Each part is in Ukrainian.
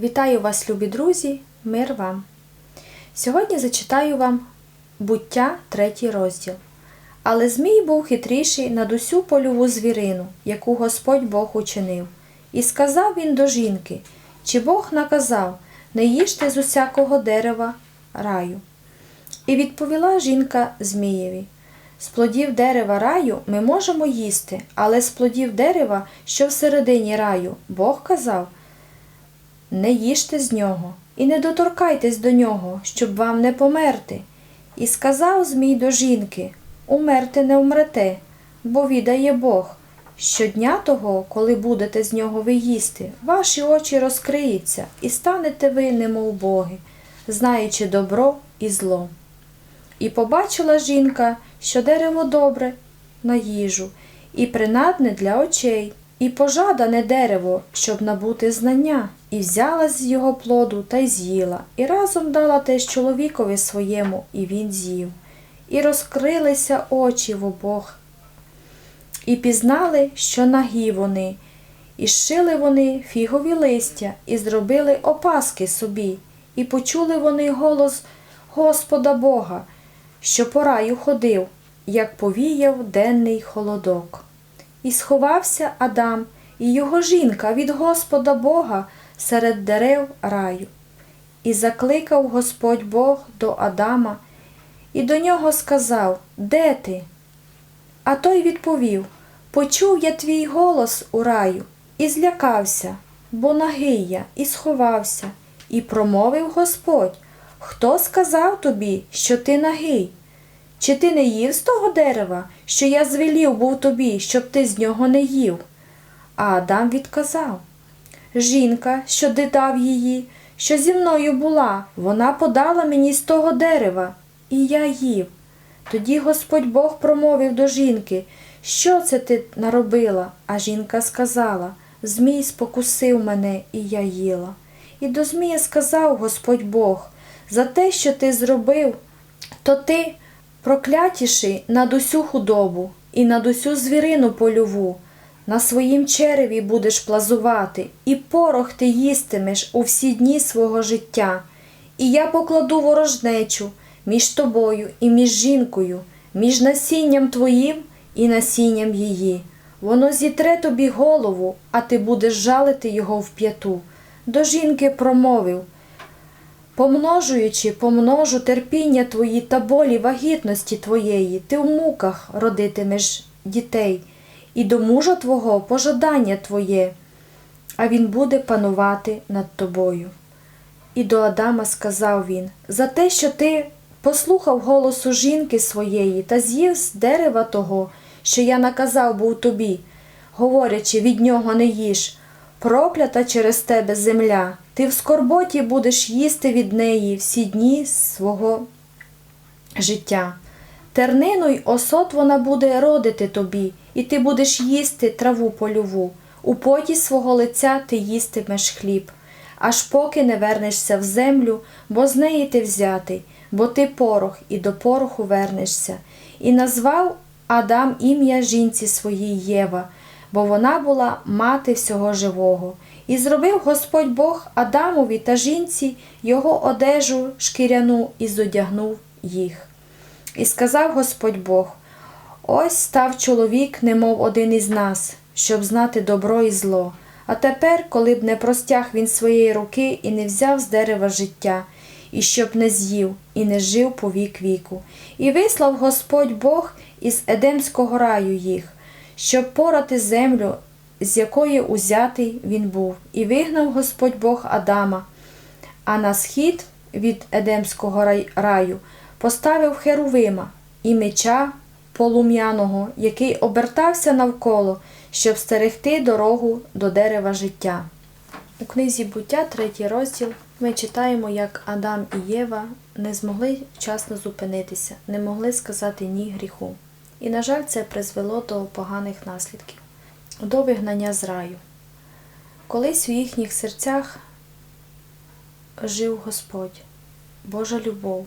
Вітаю вас, любі друзі, мир вам. Сьогодні зачитаю вам буття, третій розділ. Але Змій був хитріший над усю польову звірину, яку Господь Бог учинив. І сказав він до жінки: Чи Бог наказав, не їжте з усякого дерева раю. І відповіла жінка Змієві: З плодів дерева раю ми можемо їсти, але з плодів дерева, що всередині раю, Бог казав, не їжте з нього і не доторкайтесь до нього, щоб вам не померти. І сказав Змій до жінки: Умерти не умрете, бо відає Бог. Щодня того, коли будете з нього ви їсти, ваші очі розкриються, і станете ви немов боги, знаючи добро і зло. І побачила жінка, що дерево добре на їжу, і принадне для очей, і пожадане дерево, щоб набути знання, і взяла з його плоду та й з'їла, і разом дала теж чоловікові своєму, і він з'їв. І розкрилися очі в обох, і пізнали, що нагі вони, і зшили вони фігові листя, і зробили опаски собі, і почули вони голос Господа Бога, що по раю ходив, як повіяв денний холодок. І сховався Адам і його жінка від Господа Бога серед дерев раю. І закликав Господь Бог до Адама, і до нього сказав: Де ти? А той відповів: Почув я твій голос у раю, і злякався, бо нагий я, і сховався, і промовив Господь: Хто сказав тобі, що ти нагий? Чи ти не їв з того дерева, що я звелів був тобі, щоб ти з нього не їв? А Адам відказав Жінка, що дитав її, що зі мною була, вона подала мені з того дерева, і я їв. Тоді Господь Бог промовив до жінки, що це ти наробила? А жінка сказала Змій спокусив мене, і я їла. І до Змія сказав Господь Бог, за те, що ти зробив, то ти проклятіший над усю худобу і над усю звірину польову. На своїм череві будеш плазувати, і порох ти їстимеш у всі дні свого життя. І я покладу ворожнечу між тобою і між жінкою, між насінням твоїм і насінням її. Воно зітре тобі голову, а ти будеш жалити його в п'яту. До жінки промовив Помножуючи, помножу терпіння твої та болі вагітності твоєї, ти в муках родитимеш дітей, і до мужа твого пожадання твоє, а він буде панувати над тобою. І до Адама сказав він за те, що ти послухав голосу жінки своєї та з'їв з дерева того, що я наказав був тобі, говорячи, від нього не їж, проклята через тебе земля, ти в скорботі будеш їсти від неї всі дні свого життя. Тернину й осот вона буде родити тобі, і ти будеш їсти траву польову. У поті свого лиця ти їстимеш хліб, аж поки не вернешся в землю, бо з неї ти взятий, бо ти порох, і до пороху вернешся. І назвав Адам ім'я жінці своїй Єва, бо вона була мати всього живого. І зробив Господь Бог Адамові та жінці його одежу шкіряну і зодягнув їх. І сказав Господь Бог: Ось став чоловік, немов один із нас, щоб знати добро і зло. А тепер, коли б не простяг він своєї руки і не взяв з дерева життя, і щоб не з'їв, і не жив по вік віку. І вислав Господь Бог із Едемського раю їх, щоб порати землю, з якої узятий він був, і вигнав Господь Бог Адама. А на схід від Едемського раю поставив Херувима і меча полум'яного, який обертався навколо, щоб стерегти дорогу до дерева життя. У книзі буття, третій розділ, ми читаємо, як Адам і Єва не змогли вчасно зупинитися, не могли сказати ні гріху. І, на жаль, це призвело до поганих наслідків, до вигнання з раю. Колись у їхніх серцях жив Господь, Божа любов.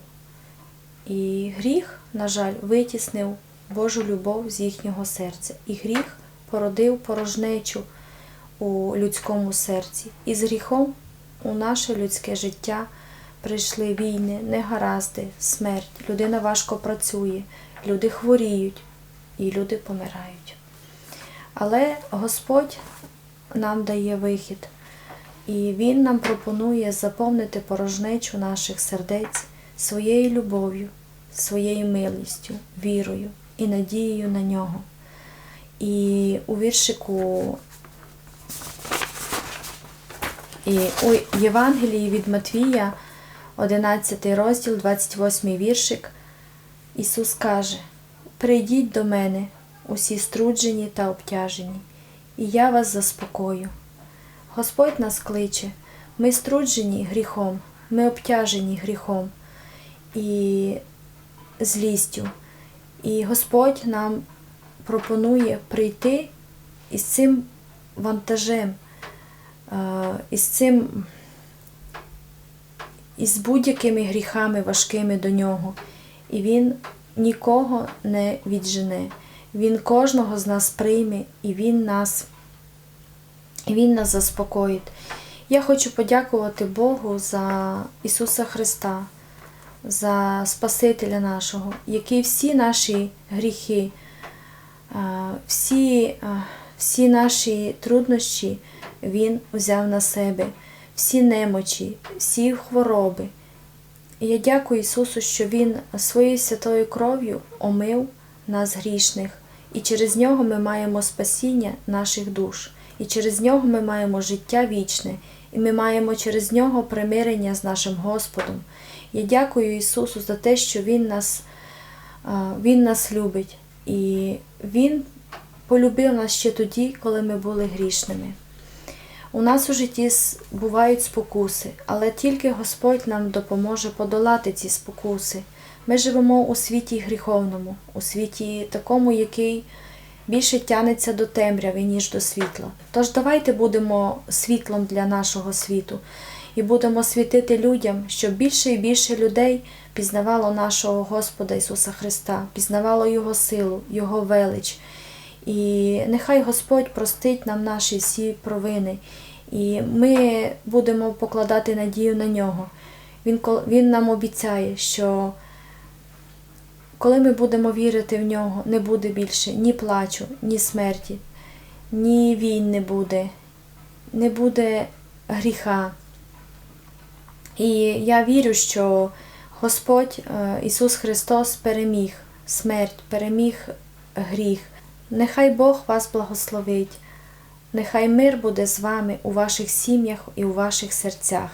І гріх, на жаль, витіснив Божу любов з їхнього серця. І гріх породив порожнечу у людському серці. І з гріхом у наше людське життя прийшли війни, негаразди, смерть. Людина важко працює, люди хворіють і люди помирають. Але Господь нам дає вихід, і Він нам пропонує заповнити порожнечу наших сердець своєю любов'ю, своєю милістю, вірою і надією на нього. І у віршику і у Євангелії від Матвія, 11 розділ, 28 віршик, Ісус каже: Прийдіть до мене, усі струджені та обтяжені, і я вас заспокою. Господь нас кличе, ми струджені гріхом, ми обтяжені гріхом і злістю. І Господь нам пропонує прийти із цим вантажем, із цим, із будь-якими гріхами важкими до нього. І Він нікого не віджене. Він кожного з нас прийме і Він нас, Він нас заспокоїть. Я хочу подякувати Богу за Ісуса Христа, за Спасителя нашого, який всі наші гріхи, всі, всі наші труднощі Він взяв на себе, всі немочі, всі хвороби. Я дякую Ісусу, що Він своєю святою кров'ю омив нас грішних, і через нього ми маємо спасіння наших душ, і через нього ми маємо життя вічне, і ми маємо через нього примирення з нашим Господом. Я дякую Ісусу за те, що Він нас, Він нас любить, і Він полюбив нас ще тоді, коли ми були грішними. У нас у житті бувають спокуси, але тільки Господь нам допоможе подолати ці спокуси. Ми живемо у світі гріховному, у світі такому, який більше тянеться до темряви, ніж до світла. Тож давайте будемо світлом для нашого світу і будемо світити людям, щоб більше і більше людей пізнавало нашого Господа Ісуса Христа, пізнавало Його силу, Його велич. І нехай Господь простить нам наші всі провини, і ми будемо покладати надію на нього. Він, він нам обіцяє, що коли ми будемо вірити в нього, не буде більше ні плачу, ні смерті, ні війн не буде, не буде гріха. І я вірю, що Господь е, Ісус Христос переміг смерть, переміг гріх. Нехай Бог вас благословить, нехай мир буде з вами у ваших сім'ях і у ваших серцях.